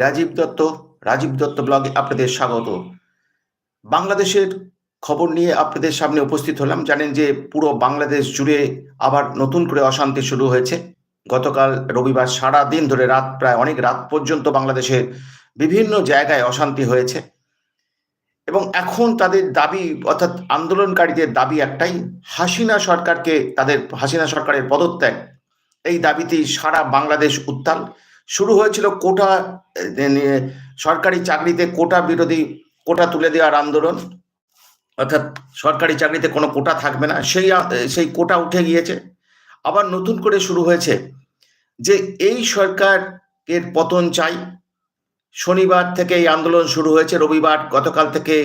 রাজীব দত্ত রাজীব দত্ত ব্লগে আপনাদের স্বাগত। বাংলাদেশের খবর নিয়ে আপনাদের সামনে উপস্থিত হলাম। জানেন যে পুরো বাংলাদেশ জুড়ে আবার নতুন করে অশান্তি শুরু হয়েছে। গতকাল রবিবার সারা দিন ধরে রাত, প্রায় অনেক রাত পর্যন্ত বাংলাদেশের বিভিন্ন জায়গায় অশান্তি হয়েছে। এবং এখন তাদের দাবি, অর্থাৎ আন্দোলনকারীদের দাবি একটাই, হাসিনা সরকারকে, তাদের, হাসিনা সরকারের পদত্যাগ। এই দাবিতেই সারা বাংলাদেশ উত্তাল। শুরু হয়েছিল কোটা সরকারি চাকরিতে কোটা বিরোধী কোটা তুলে দেওয়ার আন্দোলন। অর্থাৎ সরকারি চাকরিতে কোনো কোটা থাকবে না। সেই সেই কোটা উঠে গিয়েছে। আবার নতুন করে শুরু হয়েছে যে এই সরকারের পতন চাই। শনিবার থেকে এই আন্দোলন শুরু হয়েছে। রবিবার গতকাল থেকে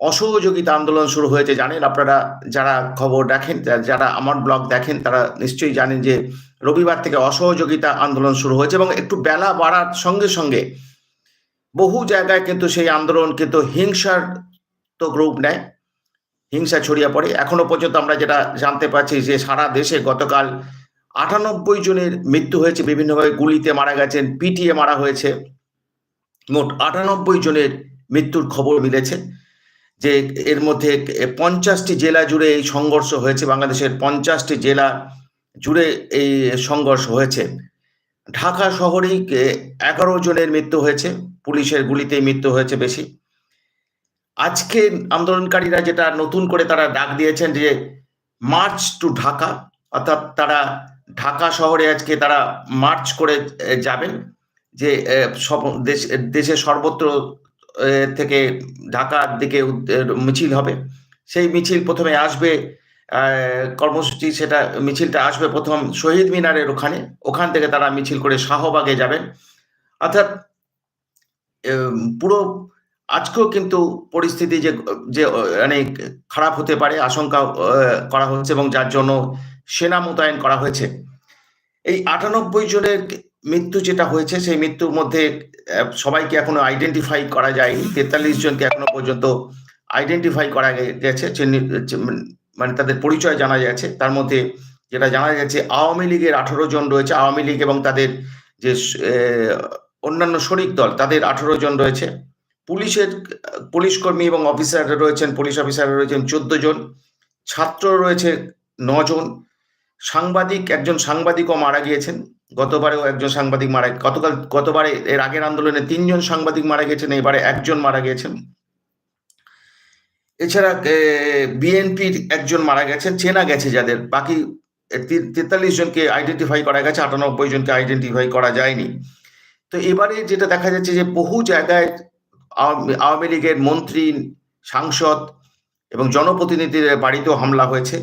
অসহযোগিতা আন্দোলন শুরু হয়েছে, জানেন আপনারা যারা খবর দেখেন, যারা আমার ব্লগ দেখেন, তারা নিশ্চয়ই জানেন যে রবিবার থেকে অসহযোগিতা আন্দোলন শুরু হয়েছে এবং একটু বেলা বাড়ার সঙ্গে সঙ্গে বহু জায়গায় কিন্তু সেই আন্দোলন কিন্তু হিংসার তো গ্রুপ নেয়, হিংসা ছড়িয়ে পড়ে। এখনও পর্যন্ত আমরা যেটা জানতে পারছি যে সারা দেশে গতকাল আটানব্বই জনের মৃত্যু হয়েছে, বিভিন্নভাবে গুলিতে মারা গেছেন, পিটিয়ে মারা হয়েছে, মোট আটানব্বই জনের মৃত্যুর খবর মিলেছে। যে এর মধ্যে পঞ্চাশটি জেলা জুড়ে এই সংঘর্ষ হয়েছে, বাংলাদেশের পঞ্চাশটি জেলা জুড়ে এই সংঘর্ষ হয়েছে। ঢাকা শহরেই এগারো জনের মৃত্যু হয়েছে, পুলিশের গুলিতে মৃত্যু হয়েছে বেশি। আজকে আন্দোলনকারীরা যেটা নতুন করে তারা ডাক দিয়েছেন যে, মার্চ টু ঢাকা অর্থাৎ তারা ঢাকা শহরে আজকে তারা মার্চ করে যাবেন। যে সব দেশ দেশের সর্বত্র থেকে ঢাকার দিকে মিছিল হবে। সেই মিছিল প্রথমে আসবে কর্মসূচি সেটা, মিছিলটা আসবে প্রথম শহীদ মিনারের ওখানে। ওখান থেকে তারা মিছিল করে শাহবাগে যাবেন। অর্থাৎ পুরো আজকেও কিন্তু পরিস্থিতি যে যে অনেক খারাপ হতে পারে, আশঙ্কা করা হচ্ছে এবং যার জন্য সেনা মোতায়েন করা হয়েছে। এই আটানব্বই জনের মৃত্যু যেটা হয়েছে, সেই মৃত্যুর মধ্যে সবাইকে এখনও আইডেন্টিফাই করা যায়নি। তেতাল্লিশ জনকে এখনও পর্যন্ত আইডেন্টিফাই করা গেছে মানে তাদের পরিচয় জানা গেছে। তার মধ্যে যেটা জানা গেছে, আওয়ামী লীগের আঠারো জন রয়েছে। আওয়ামী লীগ এবং তাদের যে অন্যান্য শরিক দল, তাদের আঠারো জন রয়েছে। পুলিশের, পুলিশ কর্মী এবং অফিসার রয়েছেন, পুলিশ অফিসার রয়েছেন চোদ্দ জন। ছাত্র রয়েছে নজন সাংবাদিক, একজন সাংবাদিকও মারা গিয়েছেন। গতবারেও একজন সাংবাদিক মারা, গতকাল, গতবারে এর আগের আন্দোলনে তিনজন সাংবাদিক মারা গেছেন এবারে একজন মারা গেছেন এছাড়া বিএনপির একজন মারা গেছেন, চেনা গেছে যাদের। বাকি তেতাল্লিশ জনকে আইডেন্টিফাই করা গেছে, আটানব্বই জনকে আইডেন্টিফাই করা যায়নি। তো এবারে যেটা দেখা যাচ্ছে যে বহু জায়গায় আওয়ামী লীগের মন্ত্রী, সাংসদ এবং জনপ্রতিনিধিদের বাড়িতেও হামলা হয়েছে।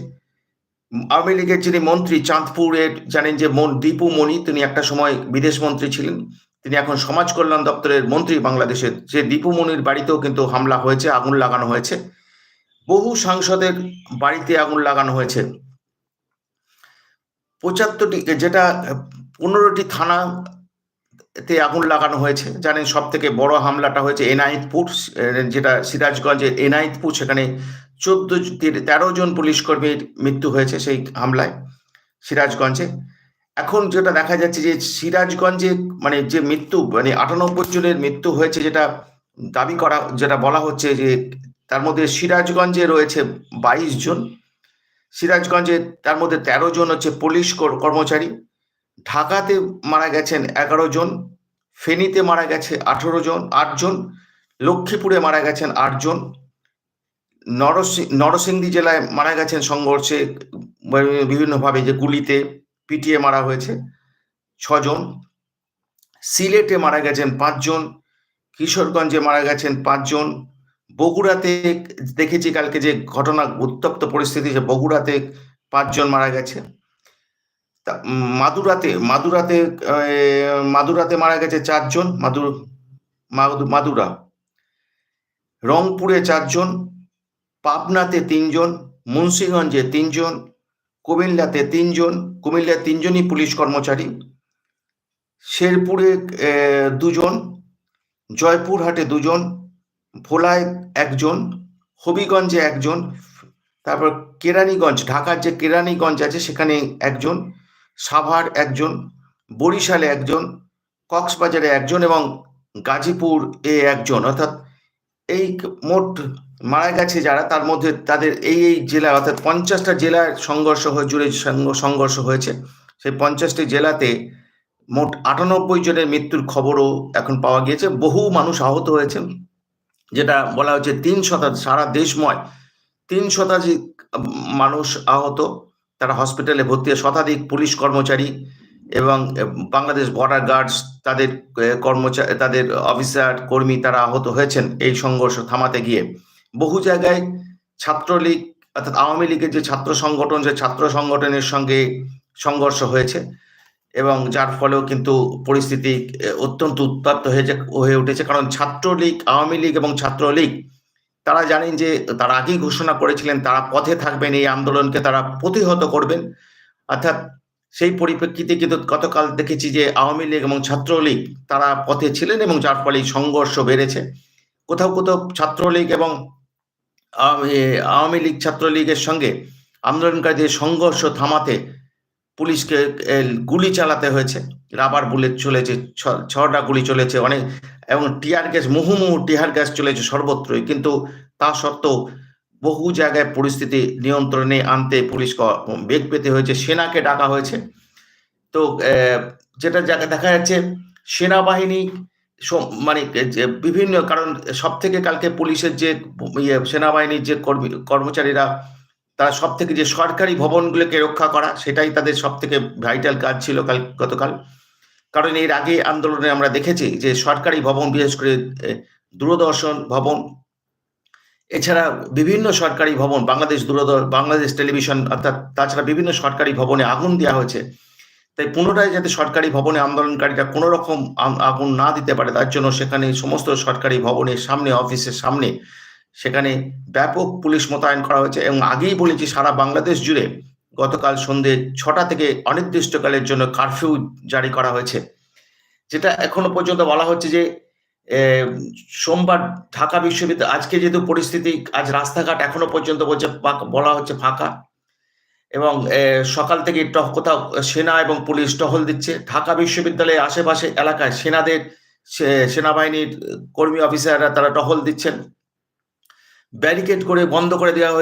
আওয়ামী লীগের যিনি মন্ত্রী চাঁদপুরের জানেন যে মন দীপু মণি, তিনি একটা সময় বিদেশ মন্ত্রী ছিলেন। তিনি এখন সমাজ কল্যাণ দপ্তরের মন্ত্রী বাংলাদেশের। যে দীপু মনির বাড়িতেও কিন্তু হামলা হয়েছে, আগুন লাগানো হয়েছে। বহু সাংসদের বাড়িতে আগুন লাগানো হয়েছে। পঁচাত্তরটি, যেটা পনেরোটি থানা তে আগুন লাগানো হয়েছে। জানেন সব থেকে বড় হামলাটা হয়েছে এনায়েতপুর, যেটা সিরাজগঞ্জের এনায়েতপুর, সেখানে চোদ্দ তেরো জন পুলিশ কর্মীর মৃত্যু হয়েছে সেই হামলায় সিরাজগঞ্জে। এখন যেটা দেখা যাচ্ছে যে সিরাজগঞ্জে মানে যে মৃত্যু মানে আটানব্বই জনের মৃত্যু হয়েছে যেটা দাবি করা, যেটা বলা হচ্ছে যে তার মধ্যে সিরাজগঞ্জে রয়েছে বাইশ জন, সিরাজগঞ্জে তার মধ্যে তেরো জন হচ্ছে পুলিশ কর- কর্মচারী। ঢাকাতে মারা গেছেন এগারো জন, ফেনীতে মারা গেছে আঠেরো জন আটজন লক্ষ্মীপুরে মারা গেছেন আটজন নরসিংদী জেলায় মারা গেছেন সংঘর্ষে, বিভিন্নভাবে যে গুলিতে পিটিয়ে মারা হয়েছে ছজন। সিলেটে মারা গেছেন পাঁচজন, কিশোরগঞ্জে মারা গেছেন পাঁচজন। বগুড়াতে দেখেছি কালকে যে ঘটনা, উত্তপ্ত পরিস্থিতি, যে বগুড়াতে পাঁচজন মারা গেছে। মাদুরাতে মাদুরাতে মাদুরাতে মারা গেছে চারজন, মাদুর মাদুরা। রংপুরে চারজন পাবনাতে তিনজন, মুন্সিগঞ্জে তিনজন, কুমিল্লাতে তিনজন কুমিল্লায় তিনজনই পুলিশ কর্মচারী। শেরপুরে দুজন, জয়পুরহাটে দুজন, ভোলায় একজন, হবিগঞ্জে একজন, তারপর কেরানীগঞ্জ, ঢাকার যে কেরানীগঞ্জ আছে সেখানে একজন, সাভার একজন, বরিশালে একজন, কক্সবাজারে একজন এবং গাজীপুর এ একজন। অর্থাৎ এই মোট মারা গেছে যারা, তার মধ্যে তাদের এই এই জেলা, অর্থাৎ পঞ্চাশটা জেলার সংঘর্ষ হয়ে, জুড়ে সংঘ- সংঘর্ষ হয়েছে। সেই পঞ্চাশটি জেলাতে মোট আটানব্বই জনের মৃত্যুর খবরও এখন পাওয়া গিয়েছে। বহু মানুষ আহত হয়েছেন, যেটা বলা হচ্ছে তিন শতাধিক, সারা দেশময় তিন শতাধিক মানুষ আহত। তারা হসপিটালে ভর্তি শতাধিক পুলিশ কর্মচারী এবং বাংলাদেশ বর্ডার গার্ডস তাদের কর্মচারী তাদের অফিসার, কর্মী তারা আহত হয়েছেন এই সংঘর্ষ থামাতে গিয়ে। বহু জায়গায় ছাত্রলীগ, অর্থাৎ আওয়ামী লীগের যে ছাত্র সংগঠন যে ছাত্র সংগঠনের সঙ্গে সংঘর্ষ হয়েছে এবং যার ফলেও কিন্তু পরিস্থিতি অত্যন্ত উত্তপ্ত হয়ে হয়ে উঠেছে। কারণ ছাত্রলীগ, আওয়ামী লীগ এবং ছাত্রলীগ, তারা জানেন যে তারা আগেই ঘোষণা করেছিলেন, তারা পথে থাকবেন, এই আন্দোলনকে তারা প্রতিহত করবেন। অর্থাৎ সেই পরিপ্রেক্ষিতে কিন্তু গতকাল দেখেছি যে আওয়ামী লীগ এবং ছাত্রলীগ তারা পথে ছিলেন এবং যার ফলে সংঘর্ষ বেড়েছে। কোথাও কোথাও ছাত্রলীগ এবং আওয়ামী লীগ ছাত্রলীগের সঙ্গে আন্দোলনকারীদের সংঘর্ষ থামাতে পুলিশকে গুলি চালাতে হয়েছে। রাবার বুলেট চলেছে ছটা গুলি চলেছে, অনেক, এবং টিয়ার গ্যাস মুহুমুহু টিয়ার গ্যাস চলেছে সর্বত্রই। কিন্তু তা সত্ত্বেও বহু জায়গায় পরিস্থিতি নিয়ন্ত্রণে আনতে পুলিশকে বেগ পেতে হয়েছে। সেনাকে ডাকা হয়েছে। তো যেটা দেখা যাচ্ছে, সেনাবাহিনী মানে বিভিন্ন কারণ সব থেকে কালকে পুলিশের যে ইয়ে সেনাবাহিনীর যে কর্মী, কর্মচারীরা, তারা সব থেকে যে সরকারি ভবনগুলোকে রক্ষা করা, সেটাই তাদের সব থেকে ভাইটাল কাজ ছিল কাল, গতকাল। কারণ এর আগে আন্দোলনে আমরা দেখেছি যে সরকারি ভবন, বিশেষ করে দূরদর্শন ভবন, এছাড়া বিভিন্ন সরকারি ভবন, বাংলাদেশ দূরদর বাংলাদেশ টেলিভিশন, অর্থাৎ তাছাড়া বিভিন্ন সরকারি ভবনে আগুন দেওয়া হয়েছে। তাই পুনরায় যাতে সরকারি ভবনে আন্দোলনকারীরা কোনো রকম আগুন না দিতে পারে, তার জন্য সেখানে সমস্ত সরকারি ভবনের সামনে, অফিসের সামনে সেখানে ব্যাপক পুলিশ মোতায়েন করা হয়েছে এবং আগেই বলেছি সারা বাংলাদেশ জুড়ে গতকাল সন্ধে ছটা থেকে অনির্দিষ্টকালের জন্য কারফিউ জারি করা হয়েছে। যেটা এখনও পর্যন্ত বলা হচ্ছে যে সোমবার ঢাকা বিশ্ববিদ্যালয়, আজকে যেহেতু পরিস্থিতি আজ রাস্তাঘাট এখনও পর্যন্ত বলছে বলা হচ্ছে ফাঁকা। এবং সকাল থেকে কোথাও সেনা এবং পুলিশ টহল দিচ্ছে। ঢাকা বিশ্ববিদ্যালয়ের আশেপাশে এলাকায় সেনাদের সেনাবাহিনীর কর্মী অফিসাররা তারা টহল দিচ্ছেন। ব্যারিকেড করে বন্ধ করে দেওয়া হয়েছে।